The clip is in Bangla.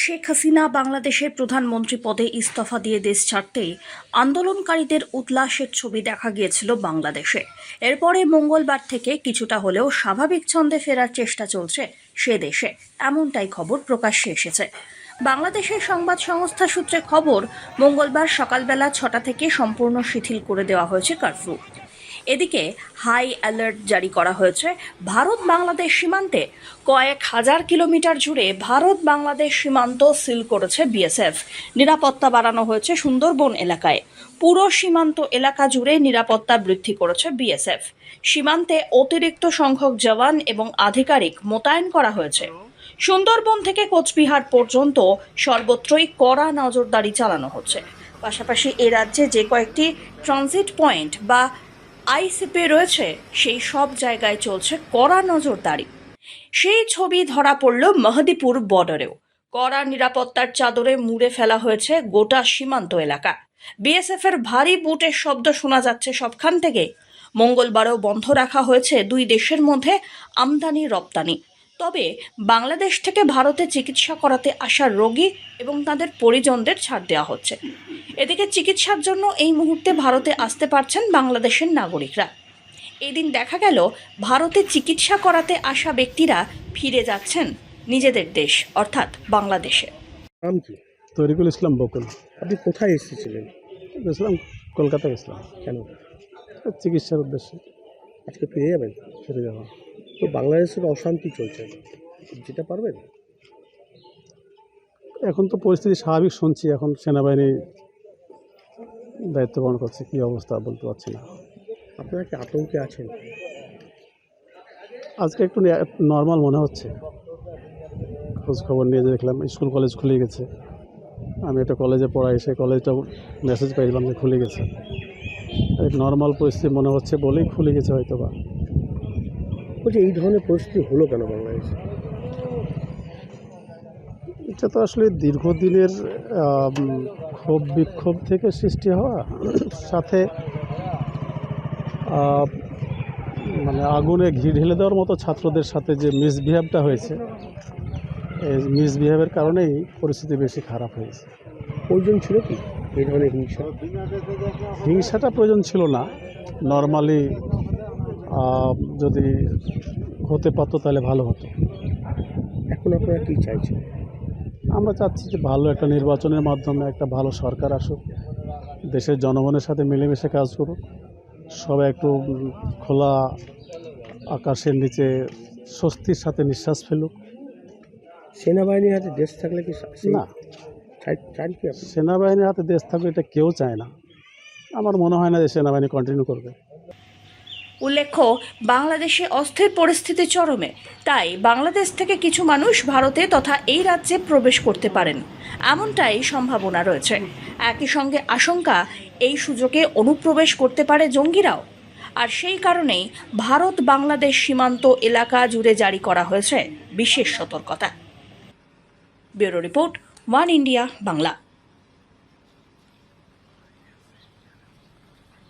শেখ হাসিনা বাংলাদেশের প্রধানমন্ত্রী পদে ইস্তফা দিয়ে দেশ ছাড়তেই আন্দোলনকারীদের উল্লাসের ছবি দেখা গিয়েছিল বাংলাদেশে। এরপরে মঙ্গলবার থেকে কিছুটা হলেও স্বাভাবিক ছন্দে ফেরার চেষ্টা চলছে সে দেশে। এমনটাই খবর প্রকাশ্যে এসেছে। বাংলাদেশের সংবাদ সংস্থা সূত্রে খবর, মঙ্গলবার সকালবেলা ছটা থেকে সম্পূর্ণ শিথিল করে দেওয়া হয়েছে কারফিউ। এদিকে হাই অ্যালার্ট জারি করা হয়েছে। ভারত বাংলাদেশ সীমান্তে কয়েক হাজার কিলোমিটার জুড়ে ভারত বাংলাদেশ সীমান্ত সিল করেছে বিএসএফ। নিরাপত্তা বাড়ানো হয়েছে সুন্দরবন এলাকায়। পুরো সীমান্ত এলাকা জুড়ে নিরাপত্তা বৃদ্ধি করেছে বিএসএফ। সীমান্তে অতিরিক্ত সংখ্যক জওয়ান এবং আধিকারিক মোতায়েন করা হয়েছে। সুন্দরবন থেকে কোচবিহার পর্যন্ত সর্বত্রই কড়া নজরদারি চালানো হচ্ছে। পাশাপাশি এ রাজ্যে যে কয়েকটি ট্রানজিট পয়েন্ট বা আইসিপি রয়েছে, সেই সব জায়গায় চলছে কড়া নজরদারি। সেই ছবি ধরা পড়ল মাহদিপুর বর্ডারেও। কড়া নিরাপত্তার চাদরে মুড়ে ফেলা হয়েছে গোটা সীমান্ত এলাকা। বিএসএফ এর ভারী বুটের শব্দ শোনা যাচ্ছে সবখান থেকে। মঙ্গলবারও বন্ধ রাখা হয়েছে দুই দেশের মধ্যে আমদানি রপ্তানি তবে বাংলাদেশ থেকে ভারতে চিকিৎসা করাতে আসা রোগী এবং তাদের পরিজনদের ছাড় দেওয়া হচ্ছে। এদিকে চিকিৎসার জন্য এই মুহূর্তে ভারতে আসতে পারছেন বাংলাদেশের নাগরিকরা। এদিন দেখা গেল ভারতে চিকিৎসা করাতে আসা ব্যক্তিরা ফিরে যাচ্ছেন নিজেদের দেশ অর্থাৎ বাংলাদেশে। নাম কি? তরিকুল ইসলাম বকুল। আপনি কোথায় এসেছিলেন? গেছিলাম কলকাতা গেছিলাম কেন? চিকিৎসার উদ্দেশ্যে। আজকে ফিরে যাবেন? ফিরে যাওয়া তো বাংলাদেশের অশান্তি চলছে। যেটা পারবেন? এখন তো পরিস্থিতি স্বাভাবিক শুনছি এখন সেনাবাহিনী দায়িত্ব পালন করছে কী অবস্থা বলতে পারছি না। আপনারা কি আতঙ্কে আছেন? আজকে একটু নর্মাল মনে হচ্ছে। খোঁজ খবর নিয়ে দেখলাম স্কুল কলেজ খুলে গেছে। আমি একটা কলেজে পড়াই সেই কলেজটাও মেসেজ পাইলাম যে খুলে গেছে। নর্মাল পরিস্থিতি মনে হচ্ছে বলেই খুলে গেছে হয়তো বা বলছি এই ধরনের পরিস্থিতি হলো কেন বাংলাদেশে? এটা তো আসলে দীর্ঘদিনের ক্ষোভ বিক্ষোভ থেকে সৃষ্টি হওয়া। সাথে মানে আগুনে ঘি ঢেলে দেওয়ার মতো ছাত্রদের সাথে যে মিসবিহেভটা হয়েছে এই মিসবিহেভের কারণেই পরিস্থিতি বেশি খারাপ হয়েছে। প্রয়োজন ছিল কি? এই ধরনের হিংসা? হিংসাটা প্রয়োজন ছিল না। নর্মালি যদি হতে পারতো তাহলে ভালো হতো। এখন আপনারা কি চাইছেন? আমরা চাচ্ছি যে ভালো একটা নির্বাচনের মাধ্যমে একটা ভালো সরকার আসুক দেশের জনগণের সাথে মিলেমিশে কাজ করুক সবাই একটু খোলা আকাশের নিচে স্বস্তির সাথে নিঃশ্বাস ফেলুক। সেনাবাহিনীর হাতে দেশ থাকলে কি না। চাই- চান কি সেনাবাহিনীর হাতে দেশ থাকবে এটা কেউ চায় না। আমার মনে হয় না যে সেনাবাহিনী কন্টিনিউ করবে। উল্লেখ্য, বাংলাদেশে অস্থির পরিস্থিতি চরমে। তাই বাংলাদেশ থেকে কিছু মানুষ ভারতে তথা এই রাজ্যে প্রবেশ করতে পারেন। এমনটাই সম্ভাবনা রয়েছে। একই সঙ্গে আশঙ্কা, এই সুযোগে অনুপ্রবেশ করতে পারে জঙ্গিরাও। আর সেই কারণেই ভারত বাংলাদেশ সীমান্ত এলাকা জুড়ে জারি করা হয়েছে বিশেষ সতর্কতা। Bureau report, one India, Bangla.